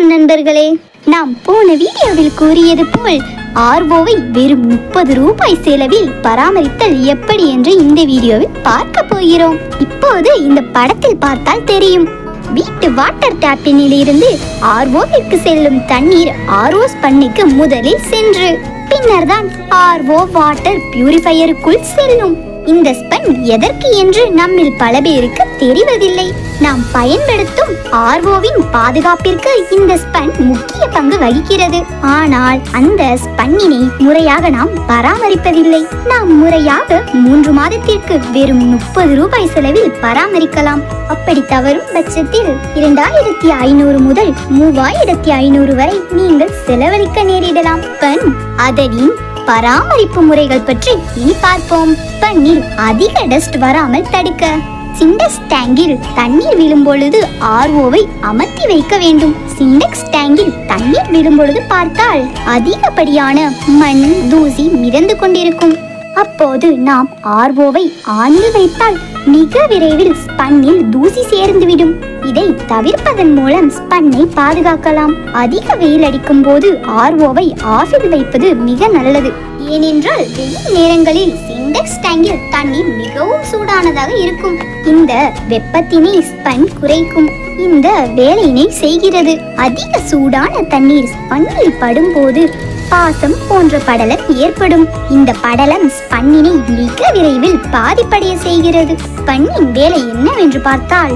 வணக்கம் நண்பர்களே. நாம் போன வீடியோவில் கூறியது போல் ஆர்வோவை வெறும் முப்பது ரூபாய் செலவில் பராமரித்தல் எப்படி என்று இந்த வீடியோவில் பார்க்க போகிறோம். இப்போது இந்த படத்தில் பார்த்தால் தெரியும். வீட்டு வாட்டர் டேப்பினில் இருந்து ஆர்வோவிற்கு செல்லும் தண்ணீர் ஆர்ஓஸ் பண்ணிக்கு முதலில் சென்று பின்னர்தான் ஆர்ஓ வாட்டர் பியூரிஃபையருக்குள் செல்லும். இந்த ஸ்பன் எதற்கு என்று நம்மில் பல பேருக்கு தெரிவதில்லை. நாம் பயன்படுத்தும் ஆர்வோவின் பாதுகாப்பிற்கு இந்த ஸ்பன் முக்கிய பங்கு வகிக்கிறது. ஆனால் அந்த ஸ்பன்னினை முறையாக நாம் பராமரிப்பதில்லை. நாம் முறையாக மூன்று மாதத்திற்கு வெறும் முப்பது ரூபாய் செலவில் பராமரிக்கலாம். அப்படி தவறும் பட்சத்தில் இரண்டாயிரத்தி ஐநூறு முதல் மூவாயிரத்தி ஐநூறு வரை நீங்கள் செலவழிக்க நேரிடலாம். ஸ்பன் அதனின் பராமரிப்பு முறைகள் பற்றி இனி பார்ப்போம். பன்னீர் அதிக டஸ்ட் வராமல் தடுக்க. சிண்டெக்ஸ் டேங்கில் தண்ணீர் விழும்பொழுது ஆர்ஓவை அமர்த்தி வைக்க வேண்டும். சிண்டெக்ஸ் டேங்கில் தண்ணீர் விழும் பொழுது பார்த்தால் அதிகப்படியான மண் தூசி மிதந்து கொண்டிருக்கும். அப்போது நாம் ஆர்ஓவை ஆனில் வைத்தால் மிக விரைவில் ஸ்பன்னில் தூசி சேர்ந்துவிடும். இதை தவிர்ப்பதன் மூலம் ஸ்பன்னை பாதுகாக்கலாம். அதிக வெயில் அடிக்கும் போது ஆர்ஓவை ஆஃபில் வைப்பது மிக நல்லது. ஏனென்றால் வெயில் நேரங்களில் சிண்டெக்ஸ் டேங்கில் தண்ணீர் மிகவும் சூடானதாக இருக்கும். இந்த வெப்பத்தினை ஸ்பன் குறைக்கும். இந்த வேலையினை செய்கிறது. அதிக சூடான தண்ணீர் ஸ்பன்னில் படும்போது பாசம் போன்ற படலம் ஏற்படும். இந்த படலம் ஸ்பன்னினை மிக விரைவில் பாதிப்படைய செய்கிறது. ஸ்பன்னின் வேலை என்னவென்று பார்த்தால்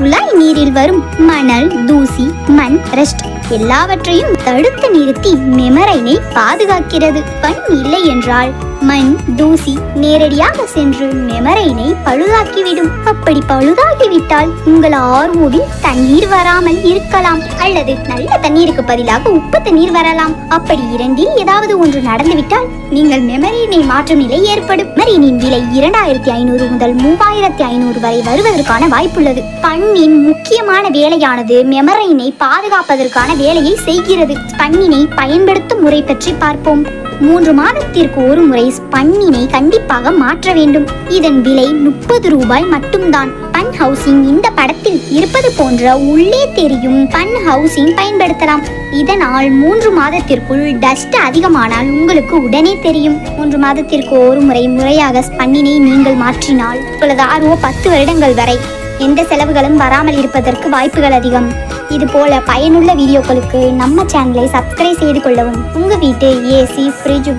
குழாய் நீரில் வரும் மணல் தூசி மண் ரஸ்ட் எல்லாவற்றையும் தடுத்து நிறுத்தி மெமரைனை பாதுகாக்கிறது. பண் இல்லை என்றால் மண் தூசி நேரடியாக சென்று மெமரைனை பழுதாக்கிவிடும். அப்படி பழுதாகிவிட்டால் உங்கள் ஆர்வோவில் தண்ணீர் வராமல் இருக்கலாம். அல்லது நல்ல தண்ணீருக்கு பதிலாக உப்பு தண்ணீர் வரலாம். அப்படி இரண்டில் ஏதாவது ஒன்று நடந்துவிட்டால் நீங்கள் மெமரியினை மாற்றும் நிலை ஏற்படும். மெமரினின் விலை இரண்டாயிரத்தி ஐநூறு முதல் மூவாயிரத்தி ஐநூறு வரை வருவதற்கான வாய்ப்புள்ளது. பண்ணின் முக்கியமான வேலையானது மெமரைனை பாதுகாப்பதற்கான வேலையை செய்கிறது. பண்ணினை பயன்படுத்தும் முறை பற்றி பார்ப்போம். மூன்று மாதத்திற்கு ஒரு முறை ஸ்பன்னினை கண்டிப்பாக மாற்ற வேண்டும். இதன் விலை முப்பது ரூபாய் மட்டும்தான். பன் ஹவுசிங் இந்த படத்தில் இருப்பது போன்ற உள்ளே தெரியும் பன் ஹவுசிங் பயன்படுத்தலாம். இதனால் மூன்று மாதத்திற்குள் டஸ்ட் அதிகமானால் உங்களுக்கு உடனே தெரியும். மூன்று மாதத்திற்கு ஒரு முறை முறையாக ஸ்பன்னினை நீங்கள் மாற்றினால் உங்களது ஆர்வோ பத்து வருடங்கள் வரை எந்த செலவுகளும் வராமல் இருப்பதற்கு வாய்ப்புகள் அதிகம். இது போல பயனுள்ள வீடியோக்களுக்கு நம்ம சேனலை சப்ஸ்கிரைப் செய்து கொள்ளவும். உங்க வீட்டு ஏசி ஃப்ரிட்ஜ்